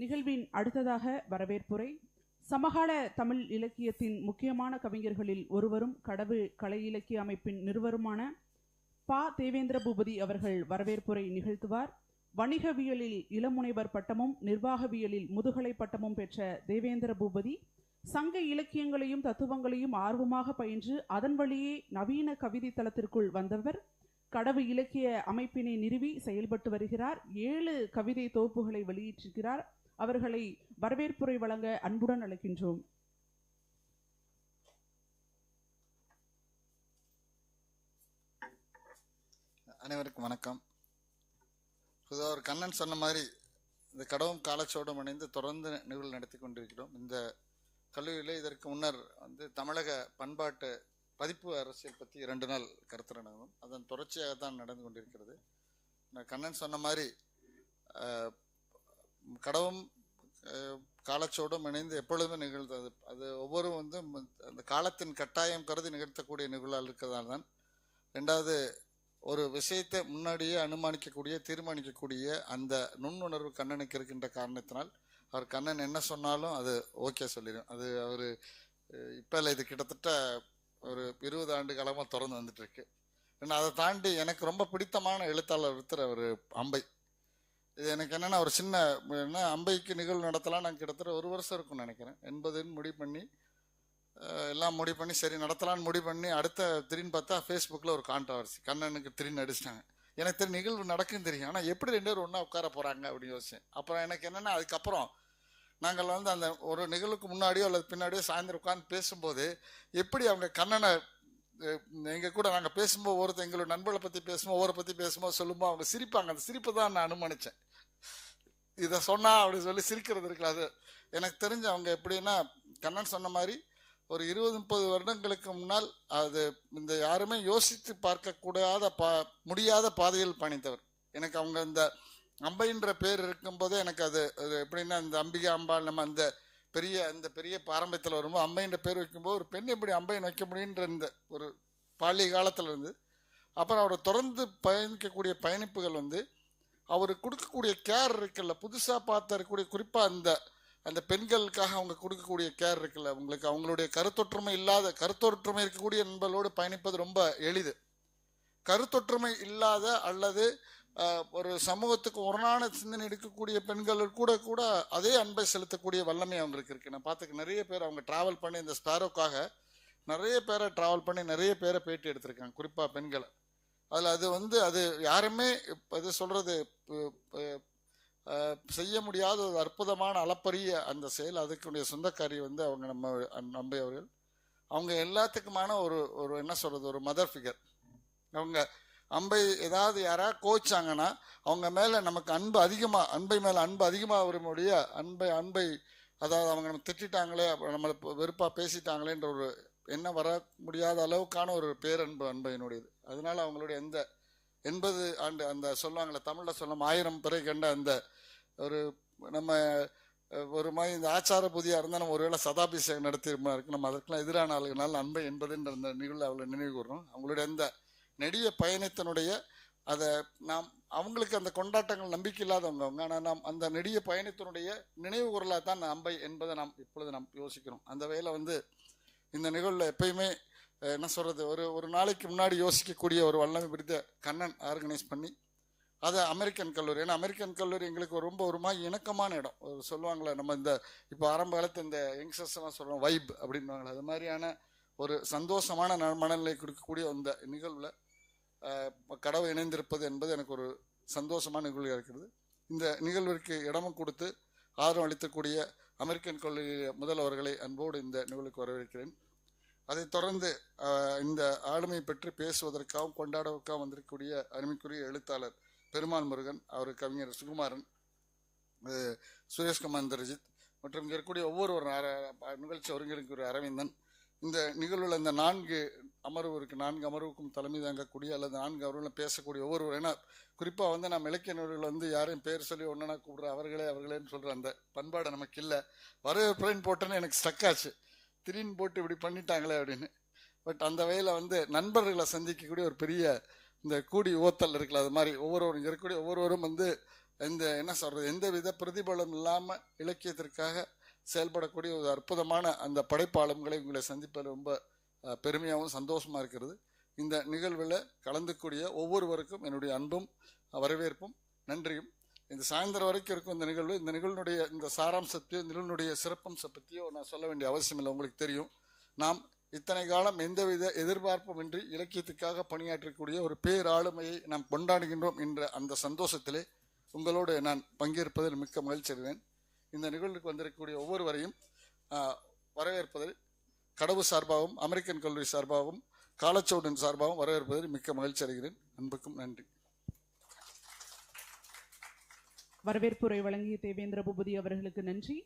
நிகழ்வின் அடுத்ததாக வரவேற்புரை. சமகால தமிழ் இலக்கியத்தின் முக்கியமான கவிஞர்களில் ஒருவரும் கடவு கலை இலக்கிய அமைப்பின் நிறுவருமான பா. தேவேந்திர பூபதி அவர்கள் வரவேற்புரை நிகழ்த்துவார். வணிகவியலில் இளமுனைவர் பட்டமும் நிர்வாகவியலில் முதுகலை பட்டமும் பெற்ற தேவேந்திர பூபதி சங்க இலக்கியங்களையும் தத்துவங்களையும் ஆர்வமாக பயின்று அதன் வழியே நவீன கவிதை தளத்திற்குள் வந்தவர். கடவு இலக்கிய அமைப்பினை நிறுவி செயல்பட்டு வருகிறார். ஏழு கவிதை தொகுப்புகளை வெளியிட்டிருக்கிறார். அவர்களை வரவேற்புரை வழங்க அன்புடன் அழைக்கின்றோம். அனைவருக்கும் வணக்கம். பொதுவாக ஒரு கண்ணன் சொன்ன மாதிரி இந்த கடவும் காலச்சோடும் இணைந்து தொடர்ந்து நிகழ்வு நடத்தி கொண்டிருக்கிறோம். இந்த கல்லூரியில் இதற்கு முன்னர் வந்து தமிழக பண்பாட்டு பதிப்பு அரசியல் பற்றி இரண்டு நாள் கருத்து நடந்தோம் அதன் தொடர்ச்சியாக தான் நடந்து கொண்டிருக்கிறது. கண்ணன் சொன்ன மாதிரி கடவும் காலச்சோடும் இணைந்து எப்பொழுதுமே நிகழ்ந்தது. அது ஒவ்வொரு வந்து அந்த காலத்தின் கட்டாயம் கருதி நிகழ்த்தக்கூடிய நிகழ்வாக இருக்கிறதால தான். ரெண்டாவது ஒரு விஷயத்தை முன்னாடியே அனுமானிக்கக்கூடிய தீர்மானிக்கக்கூடிய அந்த நுண்ணுணர்வு கண்ணனுக்கு இருக்கின்ற காரணத்தினால் அவர் கண்ணன் என்ன சொன்னாலும் அது ஓகே சொல்லிடும். அது அவர் இப்போ இல்லை இது கிட்டத்தட்ட ஒரு இருபது ஆண்டு காலமாக திறந்து வந்துட்டு இருக்கு. ஏன்னா அதை தாண்டி எனக்கு ரொம்ப பிடித்தமான எழுத்தாளர் ஒருத்தர் அவர் அம்பை. இது எனக்கு என்னென்னா ஒரு சின்ன என்ன அம்பைக்கு நிகழ்வு நடத்தலாம். நான் கிட்டத்தட்ட ஒரு வருஷம் இருக்கும்னு நினைக்கிறேன். எண்பதுன்னு முடிவு பண்ணி எல்லாம் முடிவு பண்ணி சரி நடத்தலாம்னு முடிவு பண்ணி அடுத்த திடீர்னு பார்த்தா ஃபேஸ்புக்கில் ஒரு கான்ட்ரவர்சி கண்ணனுக்கு திடீர்னு அடிச்சிட்டாங்க. எனக்கு தெரியும் நிகழ்வு நடக்கும் தெரியும். ஆனால் எப்படி ரெண்டு பேரும் ஒன்றா உட்கார போகிறாங்க அப்படின்னு யோசிச்சேன். அப்புறம் எனக்கு என்னென்னா அதுக்கப்புறம் நாங்கள் வந்து அந்த ஒரு நிகழ்வுக்கு முன்னாடியோ அல்லது பின்னாடியோ சாயந்தரம் உட்காந்து பேசும்போது எப்படி அவங்க கண்ணனை எங்கள் கூட நாங்கள் பேசும்போது ஒருத்தர் எங்களோட நண்பர்களை பற்றி பேசும்போது ஒவ்வொரு பற்றி பேசும்போது சொல்லும்போது அவங்க சிரிப்பாங்க. அந்த சிரிப்பை தான் நான் அனுமானித்தேன் இதை சொன்னா அப்படின்னு சொல்லி சிரிக்கிறது இருக்குல்ல அது எனக்கு தெரிஞ்ச அவங்க எப்படின்னா கண்ணன் சொன்ன மாதிரி ஒரு இருபது முப்பது வருடங்களுக்கு முன்னால் அது இந்த யாருமே யோசித்து பார்க்கக்கூடாத பா முடியாத பாதையில் பயணித்தவர். எனக்கு அவங்க இந்த அம்பைன்ற பேர் இருக்கும்போதே எனக்கு அது அது எப்படின்னா இந்த அம்பிகா அம்பாள் நம்ம அந்த பெரிய அந்த பெரிய பாரம்பரியத்தில் வரும்போது அம்பைன்ற பேர் வைக்கும்போது ஒரு பெண் எப்படி அம்பையன் வைக்க முடியுன்ற இந்த ஒரு பாலிய காலத்தில் இருந்து அப்புறம் அவர் தொடர்ந்து பயணிக்கக்கூடிய பயணிப்புகள் வந்து அவர் கொடுக்கக்கூடிய கேர் இருக்குல்ல. புதுசாக பார்த்து இருக்கக்கூடிய குறிப்பாக அந்த அந்த பெண்களுக்காக அவங்க கொடுக்கக்கூடிய கேர் இருக்குல்ல. அவங்களுக்கு அவங்களுடைய கருத்தொற்றுமை இல்லாத கருத்தொற்றுமை இருக்கக்கூடிய நண்பர்களோடு பயணிப்பது ரொம்ப எளிது. கருத்தொற்றுமை இல்லாத அல்லது ஒரு சமூகத்துக்கு ஒரணான சிந்தனை எடுக்கக்கூடிய பெண்கள் கூட கூட அதே அன்பை செலுத்தக்கூடிய வல்லமை அவங்களுக்கு இருக்கு. நான் பார்த்துக்க நிறைய பேர் அவங்க டிராவல் பண்ணி இந்த ஸ்பேரோக்காக நிறைய பேரை டிராவல் பண்ணி நிறைய பேரை பேட்டி எடுத்திருக்காங்க. குறிப்பாக பெண்களை. அதில் அது வந்து அது யாருமே இது சொல்கிறது செய்ய முடியாத ஒரு அற்புதமான அளப்பரிய அந்த செயல் அதுக்குடைய சொந்தக்காரி வந்து அவங்க நம்ம நம்பியவர்கள். அவங்க எல்லாத்துக்குமான ஒரு ஒரு என்ன சொல்கிறது ஒரு மதர் ஃபிகர் அவங்க அம்பை ஏதாவது யாராவது கோச்சாங்கன்னா அவங்க மேலே நமக்கு அன்பு அதிகமாக அன்பை மேலே அன்பு அதிகமாக வரும்படிய அன்பை அன்பை அதாவது அவங்க நம்ம திட்டாங்களே நம்மளை வெறுப்பாக பேசிட்டாங்களேன்ற ஒரு என்ன வர முடியாத அளவுக்கான ஒரு பேரன்பு அன்பையினுடையது அதனால அவங்களுடைய எந்த எண்பது ஆண்டு அந்த சொல்லுவாங்களே தமிழில் சொல்லும் ஆயிரம் பிறை கண்ட அந்த ஒரு நம்ம ஒரு மாதிரி இந்த ஆச்சார புதியாக இருந்தால் நம்ம ஒருவேளை சதாபிஷேகம் நடத்தியிருமா இருக்கு. நம்ம அதற்கெல்லாம் எதிரான ஆளுகளால் அன்பை என்பதுன்ற அந்த நிகழ்வு அவளை நினைவு கூறணும் அவங்களுடைய அந்த நெடிய பயணத்தினுடைய அதை நாம் அவங்களுக்கு அந்த கொண்டாட்டங்கள் நம்பிக்கை இல்லாதவங்க அவங்க ஆனால் நாம் அந்த நெடிய பயணத்தினுடைய நினைவு குரலாக தான் அந்த அம்பை என்பதை நாம் இப்பொழுது நாம் யோசிக்கிறோம். அந்த வகையில் வந்து இந்த நிகழ்வில் எப்பயுமே என்ன சொல்கிறது ஒரு ஒரு நாளைக்கு முன்னாடி யோசிக்கக்கூடிய ஒரு வல்லமை பிடித்த கண்ணன் ஆர்கனைஸ் பண்ணி அது அமெரிக்கன் கல்லூரி ஏன்னா அமெரிக்கன் கல்லூரி எங்களுக்கு ரொம்ப ஒரு மாதிரி இணக்கமான இடம். ஒரு சொல்லுவாங்களே நம்ம இந்த இப்போ ஆரம்ப காலத்து இந்த யங்ஸ்டர்ஸ் எல்லாம் சொல்கிறோம் வைப் அப்படின்வாங்களே அது மாதிரியான ஒரு சந்தோஷமான ந- மனநிலை கொடுக்கக்கூடிய அந்த நிகழ்வில் கடவுள் இணைந்திருப்பது என்பது எனக்கு ஒரு சந்தோஷமான நிகழ்வு இருக்கிறது. இந்த நிகழ்விற்கு இடமும் கொடுத்து ஆர்வம் அளிக்கக்கூடிய அமெரிக்கன் கல்லூரி முதல்வர்களை அன்போடு இந்த நிகழ்வுக்கு வரவேற்கிறேன். அதைத் தொடர்ந்து இந்த ஆளுமை பற்றி பேசுவதற்காகவும் கொண்டாடுவதற்காகவும் வந்திருக்கக்கூடிய அருமைக்குரிய எழுத்தாளர் பெருமாள் முருகன் அவர் கவிஞர் சுகுமாரன் சுரேஷ்குமார் தர்ஜித் மற்றும் இங்கே இருக்கக்கூடிய ஒவ்வொருவர் அர- நிகழ்ச்சி ஒருங்கிணைக்கிற அரவிந்தன் இந்த நிகழ்வில் இந்த நான்கு அமர்வு இருக்குது நான்கு அமர்வுக்கும் தலைமை தாங்கக்கூடிய அல்லது நான்கு அமர்வுகளும் பேசக்கூடிய ஒவ்வொருவர் ஏன்னா குறிப்பாக வந்து நம்ம இலக்கிய நூல்கள் வந்து யாரையும் பேர் சொல்லி ஒன்றுனா கூப்பிட்ற அவர்களே அவர்களேன்னு சொல்கிற அந்த பண்பாடு நமக்கு இல்லை. வரவேற்புலன்னு போட்டோன்னு எனக்கு ஸ்டக் ஆச்சு. திடீர்னு போட்டு இப்படி பண்ணிட்டாங்களே அப்படின்னு. பட் அந்த வகையில் வந்து நண்பர்களை சந்திக்கக்கூடிய ஒரு பெரிய இந்த கூடி ஓத்தல் இருக்குல்ல அது மாதிரி ஒவ்வொருவரும் இருக்கக்கூடிய ஒவ்வொருவரும் வந்து இந்த என்ன சொல்கிறது எந்த வித பிரதிபலம் இல்லாமல் இலக்கியத்திற்காக செயல்படக்கூடிய ஒரு அற்புதமான அந்த படைப்பாளங்களை உங்களை சந்திப்பதில் ரொம்ப பெருமையாகவும் சந்தோஷமாக இருக்கிறது. இந்த நிகழ்வில் கலந்துக்கூடிய ஒவ்வொருவருக்கும் என்னுடைய அன்பும் வரவேற்பும் நன்றியும். இந்த சாயந்தரம் வரைக்கும் இருக்கும் இந்த நிகழ்வு இந்த நிகழ்வுடைய இந்த சாராம்சத்தையோ நிகழ்வுடைய சிறப்பம்சம் பற்றியோ நான் சொல்ல வேண்டிய அவசியம் இல்லை உங்களுக்கு தெரியும். நாம் இத்தனை காலம் எந்தவித எதிர்பார்ப்புமின்றி இலக்கியத்துக்காக பணியாற்றக்கூடிய ஒரு பேராளுமையை நாம் கொண்டாடுகின்றோம் என்ற அந்த சந்தோஷத்திலே உங்களோடு நான் பங்கேற்பதில் மிக்க மகிழ்ச்சி அடைகிறேன். இந்த நிகழ்வுக்கு வந்திருக்கக்கூடிய ஒவ்வொருவரையும் வரவேற்பதில் கடவு சார்பாகவும் அமெரிக்கன் கல்லூரி சார்பாகவும் காலச்சோடன் சார்பாகவும் வரவேற்பதில் மிக்க மகிழ்ச்சி அடைகிறேன். அன்புக்கும் நன்றி. வரவேற்புரை வழங்கிய தேவேந்திர பூபதி அவர்களுக்கு நன்றி.